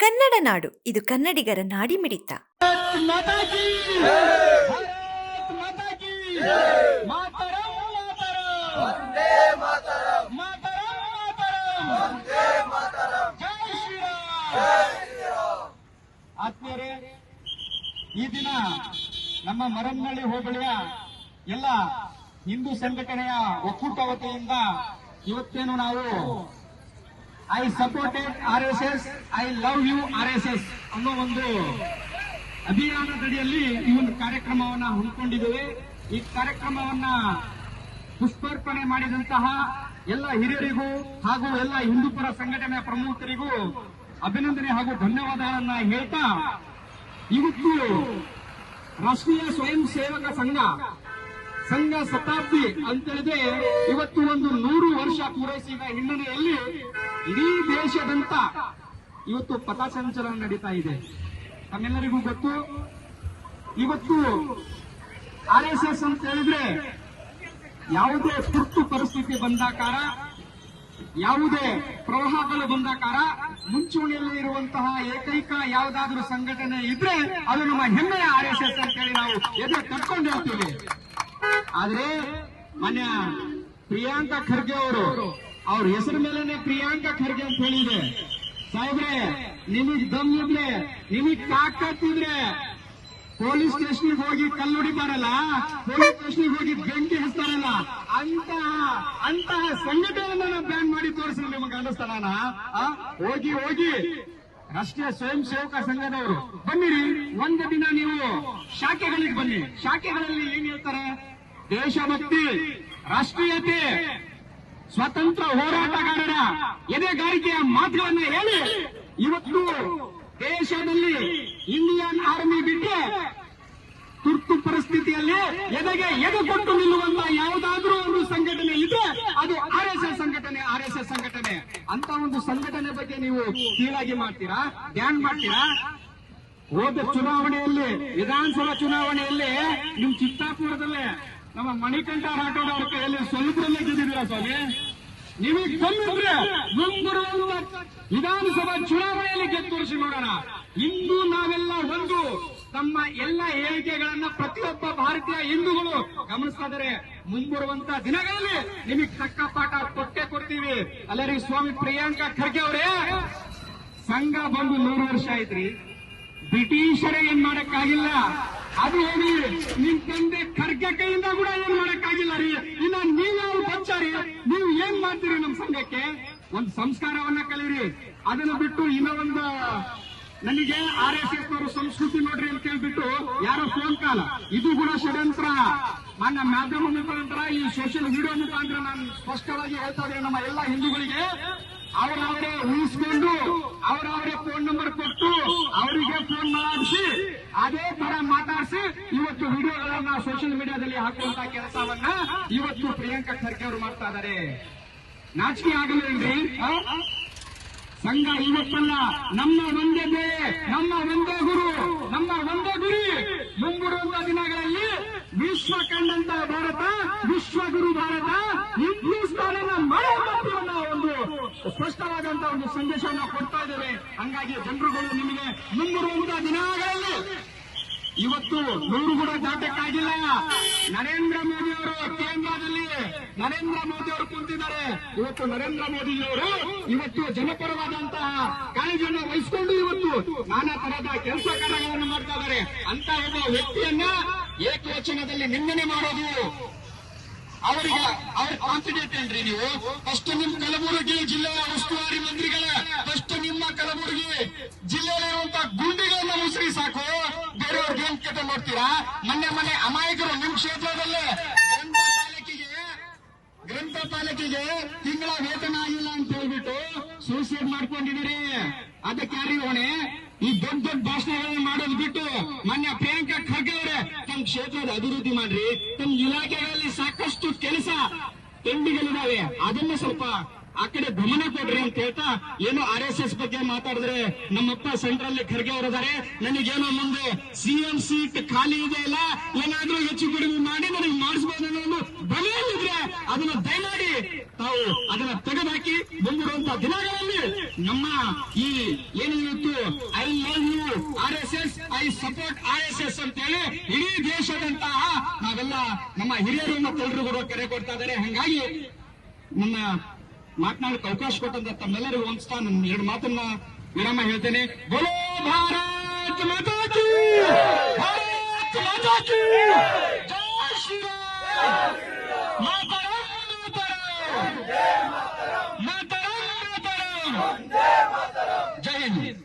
ಕನ್ನಡ ನಾಡು, ಇದು ಕನ್ನಡಿಗರ ನಾಡಿ ಮಿಡಿತ ಈ ದಿನ ನಮ್ಮ ಮರಮ್ನಳ್ಳಿ ಹೋಬಳಿಯ ಎಲ್ಲ ಹಿಂದೂ ಸಂಘಟನೆಯ ಒಕ್ಕೂಟ ವತಿಯಿಂದ ಇವತ್ತೇನು ನಾವು I supported R S S I love you R S S ಅನ್ನೋ ಒಂದು ಅಭಿಯಾನದಡಿಯಲ್ಲಿ ಈ ಒಂದು ಕಾರ್ಯಕ್ರಮವನ್ನ ಹಮ್ಮಿಕೊಂಡಿದ್ದೇವೆ. ಈ ಕಾರ್ಯಕ್ರಮವನ್ನ ಪುಷ್ಪಾರ್ಪಣೆ ಮಾಡಿದಂತಹ ಎಲ್ಲ ಹಿರಿಯರಿಗೂ ಹಾಗೂ ಎಲ್ಲ ಹಿಂದೂಪರ ಸಂಘಟನೆಯ ಪ್ರಮುಖರಿಗೂ ಅಭಿನಂದನೆ ಹಾಗೂ ಧನ್ಯವಾದಗಳನ್ನ ಹೇಳ್ತಾ, ಇವತ್ತು ರಾಷ್ಟ್ರೀಯ ಸ್ವಯಂ ಸೇವಕ ಸಂಘ ಸಂಘ ಶತಾಬ್ದಿ ಅಂತೇಳಿದ್ರೆ ಇವತ್ತು ಒಂದು ನೂರು ವರ್ಷ ಪೂರೈಸಿದ ಹಿನ್ನೆಲೆಯಲ್ಲಿ ಇಡೀ ದೇಶದಂತ ಇವತ್ತು ಪಥಸಂಚಲನ ನಡೀತಾ ಇದೆ. ತಮ್ಮೆಲ್ಲರಿಗೂ ಗೊತ್ತು? ಇವತ್ತು ಆರ್ ಎಸ್ ಎಸ್ ಅಂತ ಹೇಳಿದ್ರೆ ಯಾವುದೇ ತುರ್ತು ಪರಿಸ್ಥಿತಿ ಬಂದಾಕಾರ ಯಾವುದೇ ಪ್ರವಾಹಗಳು ಬಂದಾಕಾರ ಮುಂಚೂಣಿಯಲ್ಲಿ ಇರುವಂತಹ ಏಕೈಕ ಯಾವುದಾದ್ರೂ ಸಂಘಟನೆ ಇದ್ರೆ ಅದು ನಮ್ಮ ಹೆಮ್ಮೆಯ ಆರ್ ಎಸ್ ಎಸ್ ಅಂತ ಹೇಳಿ ನಾವು ಎದುರು ತಟ್ಕೊಂಡು ಹೇಳ್ತೀವಿ. ಆದ್ರೆ ಮಾನ್ಯ ಪ್ರಿಯಾಂಕಾ ಖರ್ಗೆ ಅವರು, ಅವ್ರ ಹೆಸರು ಮೇಲೆನೆ ಪ್ರಿಯಾಂಕಾ ಖರ್ಗೆ ಅಂತ ಹೇಳಿದೆ ಸಾಹೇಬ್ರೆ, ನಿಮಗ್ ದಮ್ ಇದ್ರೆ, ನಿಮಗ್ ತಾಕತ್ತಿದ್ರೆ ಪೊಲೀಸ್ ಸ್ಟೇಷನ್ಗೆ ಹೋಗಿ ಕಲ್ಲುಡಿ ಬರಲ್ಲ, ಪೊಲೀಸ್ ಸ್ಟೇಷನ್ ಹೋಗಿ ಬೆಂಕಿ ಹಚ್ತಾರಲ್ಲ, ಅಂತಹ ಅಂತಹ ಸಂಘಟನೆಯನ್ನ ಬ್ಯಾನ್ ಮಾಡಿ ತೋರಿಸಲು ನಿಮಗೆ ಅನ್ನಿಸ್ತಾನ ಹೋಗಿ ಹೋಗಿ. ರಾಷ್ಟ್ರೀಯ ಸ್ವಯಂ ಸೇವಕ ಸಂಘದವರು. ಬನ್ನಿರಿ, ಒಂದು ದಿನ ನೀವು ಶಾಖೆಗಳಿಗೆ ಬನ್ನಿ. ಶಾಖೆಗಳಲ್ಲಿ ಏನ್ ಹೇಳ್ತಾರೆ? ದೇಶಭಕ್ತಿ, ರಾಷ್ಟ್ರೀಯತೆ, ಸ್ವತಂತ್ರ ಹೋರಾಟಗಾರರ ಎದೆಗಾರಿಕೆಯ ಮಾತುಗಳನ್ನು ಹೇಳಿ, ಇವತ್ತು ದೇಶದಲ್ಲಿ ಇಂಡಿಯನ್ ಆರ್ಮಿ ಬಿಟ್ಟರೆ ತುರ್ತು ಪರಿಸ್ಥಿತಿಯಲ್ಲಿ ಎದೆಗೆ ಎದೆ ನಿಲ್ಲುವಂತ ಯಾವುದಾದ್ರೂ ಒಂದು ಸಂಘಟನೆ ಇದ್ರೆ ಅದು ಆರ್ ಎಸ್ ಎಸ್ ಸಂಘಟನೆ, ಆರ್ ಎಸ್ ಎಸ್ ಸಂಘಟನೆ. ಅಂತ ಒಂದು ಸಂಘಟನೆ ಬಗ್ಗೆ ನೀವು ಕೀಳಾಗಿ ಮಾಡ್ತೀರಾ ಧ್ಯಾನ್ ಮಾಡ್ತೀರಾ? ಹೋದ ಚುನಾವಣೆಯಲ್ಲಿ, ವಿಧಾನಸಭಾ ಚುನಾವಣೆಯಲ್ಲಿ, ನಿಮ್ ಚಿತ್ತಾಪುರದಲ್ಲೇ ನಮ್ಮ ಮಣಿಕಂಠ ರಾಠೋಡ್ ಅವರ ಕೈಯಲ್ಲಿ ಸ್ವಲ್ಪದಲ್ಲೇ ಗೆದ್ದಿದ್ದೀರಾ ಸ್ವಾಮಿ? ನಿಮಗೆ ಕಮ್ಮಿದ್ರೆ ಮುಂಬರುವ ವಿಧಾನಸಭಾ ಚುನಾವಣೆಯಲ್ಲಿ ಗೆದ್ದು ತೋರಿಸಿ ನೋಡೋಣ. ಇಂದು ನಾವೆಲ್ಲ ಒಂದು ತಮ್ಮ ಎಲ್ಲ ಹೇಳಿಕೆಗಳನ್ನ ಪ್ರತಿಯೊಬ್ಬ ಭಾರತೀಯ ಹಿಂದೂಗಳು ಗಮನಿಸ್ತಾ ಇದ್ದಾರೆ ಮುಂಬರುವಂತ ದಿನಗಳಲ್ಲಿ ನಿಮಗೆ ತಕ್ಕ ಪಾಠ ಕೊಟ್ಟೆ ಕೊಡ್ತೀವಿ. ಅಲ್ಲರಿ ಸ್ವಾಮಿ ಪ್ರಿಯಾಂಕಾ ಖರ್ಗೆ ಅವರೇ, ಸಂಘ ಬಂದು ನೂರು ವರ್ಷ ಆಯ್ತ್ರಿ. ಬ್ರಿಟಿಷರೇ ಏನ್ ಮಾಡಕ್ಕಾಗಿಲ್ಲ. ಅದು ಹೇಳಿ, ನಿಮ್ ತಂದೆ ಖರ್ಗೆ ಕೈಯಿಂದ ಕೂಡ ಏನ್ ಮಾಡಕ್ಕಾಗಿಲ್ಲ ರೀ? ಇನ್ನ ನೀವ್ಯಾರು ಬಚ್ಚಾರಿ? ನೀವು ಏನ್ ಮಾಡ್ತೀರಿ ನಮ್ ಸಂಘಕ್ಕೆ? ಒಂದು ಸಂಸ್ಕಾರವನ್ನ ಕಲೀರಿ. ಅದನ್ನ ಬಿಟ್ಟು ಇನ್ನೂ ಒಂದು ನನಗೆ ಆರ್ ಎಸ್ ಎಸ್ ಅವರು ಸಂಸ್ಕೃತಿ ನೋಡ್ರಿ ಅಂತ ಕೇಳ್ಬಿಟ್ಟು ಯಾರೋ ಫೋನ್ ಕಾಲ ಇದು ಕೂಡ ಷಡ್ಯಂತ್ರ. ಮಾನ್ಯ ಮಾಧ್ಯಮ ಮುಖಾಂತರ ಈ ಸೋಷಿಯಲ್ ವಿಡಿಯೋ ಮುಖಾಂತರ ನಾನು ಸ್ಪಷ್ಟವಾಗಿ ಹೇಳ್ತಾ ಇದ್ದೇನೆ. ನಮ್ಮ ಎಲ್ಲ ಹಿಂದೂಗಳಿಗೆ ಅವರವರೇ ಉಳಿಸ್ಕೊಂಡು, ಅವರವರೇ ಫೋನ್ ನಂಬರ್ ಕೊಟ್ಟು ಅವರಿಗೆ ಫೋನ್ ಮಾಡಿಸಿ ಅದೇ ತರ ಇವತ್ತು ವಿಡಿಯೋಗಳನ್ನ ಸೋಷಿಯಲ್ ಮೀಡಿಯಾದಲ್ಲಿ ಹಾಕುವಂತ ಕೆಲಸವನ್ನ ಇವತ್ತು ಪ್ರಿಯಾಂಕಾ ಖರ್ಗೆ ಅವರು ಮಾಡ್ತಾ ಇದ್ದಾರೆ. ನಾಚಿಕೆ ಆಗಲಿಲ್ರಿ? ಸಂಘ ಇವತ್ತಲ್ಲ, ನಮ್ಮ ಒಂದೇ ನಮ್ಮ ಒಂದೇ ಗುರು, ನಮ್ಮ ಒಂದೇ ಗುರಿ. ಮುಂಬರುವಂತ ದಿನಗಳಲ್ಲಿ ವಿಶ್ವ ಕಂಡಂತ ಭಾರತ, ವಿಶ್ವಗುರು ಭಾರತ ಹಿಂದೂಸ್ತಾನನ ಮಳೆ ಮಾಡ್ತೀವಿ ಅನ್ನೋ ಒಂದು ಸ್ಪಷ್ಟವಾದಂತ ಒಂದು ಸಂದೇಶವನ್ನು ಕೊಡ್ತಾ ಇದ್ದೇವೆ ಹಂಗಾಗಿ ಜನರುಗಳು ನಿಮಗೆ ಮುಂಬರುವಂತ ದಿನಗಳಲ್ಲಿ ಇವತ್ತು ನೂರು ಕೂಡ ದಾಟಕ್ಕಾಗಿಲ್ಲ ನರೇಂದ್ರ ಮೋದಿ ಅವರು ಕೇಂದ್ರದಲ್ಲಿ ನರೇಂದ್ರ ಮೋದಿ ಅವರು ಕುಂತಿದ್ದಾರೆ. ಇವತ್ತು ನರೇಂದ್ರ ಮೋದಿಜಿಯವರು ಇವತ್ತು ಜನಪರವಾದಂತಹ ಕಾಳಜಿಯನ್ನು ವಹಿಸಿಕೊಂಡು ಇವತ್ತು ನಾನಾ ತರಹದ ಕೆಲಸ ಕಾರ್ಯಗಳನ್ನು ಮಾಡ್ತಾ ಇದ್ದಾರೆ. ಅಂತ ಒಬ್ಬ ವ್ಯಕ್ತಿಯನ್ನ ಏಕವಚನದಲ್ಲಿ ನಿಂದನೆ ಮಾಡೋದು ಅವರಿಗೆ ಅವ್ರ ಕಾನ್ಫಿಡೆಂಟ್ ಏನ್ರಿ ನೀವು? ಫಸ್ಟ್ ನಿಮ್ ಕಲಬುರಗಿ ಜಿಲ್ಲೆಯ ಉಸ್ತುವಾರಿ ಮಂತ್ರಿಗಳ ಫಸ್ಟ್ ನಿಮ್ಮ ಕಲಬುರಗಿ ಜಿಲ್ಲೆಯಲ್ಲಿರುವಂತಹ ಗುಂಡಿ ನೋಡ್ತೀರಾ? ಮೊನ್ನೆ ಮೊನ್ನೆ ಅಮಾಯಕರು ನಿಮ್ ಕ್ಷೇತ್ರದಲ್ಲೇ ಗ್ರಂಥ ಪಾಲಕಿಗೆ ಗ್ರಂಥ ಪಾಲಕಿಗೆ ತಿಂಗಳ ವೇತನ ಆಗಿಲ್ಲ ಅಂತ ಹೇಳ್ಬಿಟ್ಟು ಸೂಸೈಡ್ ಮಾಡ್ಕೊಂಡಿದ್ದೀರಿ. ಅದಕ್ಕೆ ಯಾರಿಗೆ ಹೊಣೆ ಈ ದೊಡ್ಡ ದೊಡ್ಡ ಭಾಷಣಗಳನ್ನ ಮಾಡೋದು ಬಿಟ್ಟು ಮೊನ್ನೆ ಪ್ರಿಯಾಂಕಾ ಖರ್ಗೆ ಅವರೇ ತಮ್ಮ ಕ್ಷೇತ್ರದ ಅಭಿವೃದ್ಧಿ ಮಾಡ್ರಿ. ತಮ್ಮ ಇಲಾಖೆಗಳಲ್ಲಿ ಸಾಕಷ್ಟು ಕೆಲಸ ಪೆಂಡಿಗಳಿದಾವೆ ಅದನ್ನ ಸ್ವಲ್ಪ ಆ ಕಡೆ ಗಮನ ಕೊಡ್ರಿ ಅಂತ ಹೇಳ್ತಾ ಏನು ಆರ್ ಎಸ್ ಎಸ್ ಬಗ್ಗೆ ಮಾತಾಡಿದ್ರೆ ನಮ್ಮಪ್ಪ ಸೆಂಟ್ರಲ್ಲಿ ಖರ್ಗೆ ಅವರಿದ್ದಾರೆ. ನನಗೇನೋ ಮುಂದೆ ಸಿಎಂ ಸೀಟ್ ಖಾಲಿ ಇದೆ ಇಲ್ಲ ಏನಾದ್ರೂ ಹೆಚ್ಚು ಕಡಿಮೆ ಮಾಡಿ ನನಗೆ ಮಾಡಿಸಬಹುದು ಅನ್ನೋ ಒಂದು ಅದನ್ನು ಅದನ್ನ ದಯಮಾಡಿ ತಾವು ಅದನ್ನ ತೆಗೆದಾಕಿ ಮುಂದಿರುವಂತಹ ದಿನಗಳಲ್ಲಿ ನಮ್ಮ ಈ ಏನು ಇವತ್ತು I love you R S S I support R S S ಅಂತ ಹೇಳಿ ಇಡೀ ದೇಶದಂತಹ ನಾವೆಲ್ಲ ನಮ್ಮ ಹಿರಿಯರು ಮತ್ತು ಕೂಡ ಕರೆ ಕೊಡ್ತಾ ಇದ್ದಾರೆ. ಹಂಗಾಗಿ ನನ್ನ ಮಾತನಾಡಕ್ಕೆ ಅವಕಾಶ ಕೊಟ್ಟಂತ ತಮ್ಮೆಲ್ಲರಿಗೂ ಒಂದ್ಸ್ತಾ ನನ್ನ ಎರಡು ಮಾತನ್ನ ವಿರಾಮ ಹೇಳ್ತೇನೆ. ಬೋಲೋ ಭಾರತ್ ಮಾತಾ ಕಿ ಭಾರತ್ ಮಾತಾ ಜೈ ಹಿಂದ್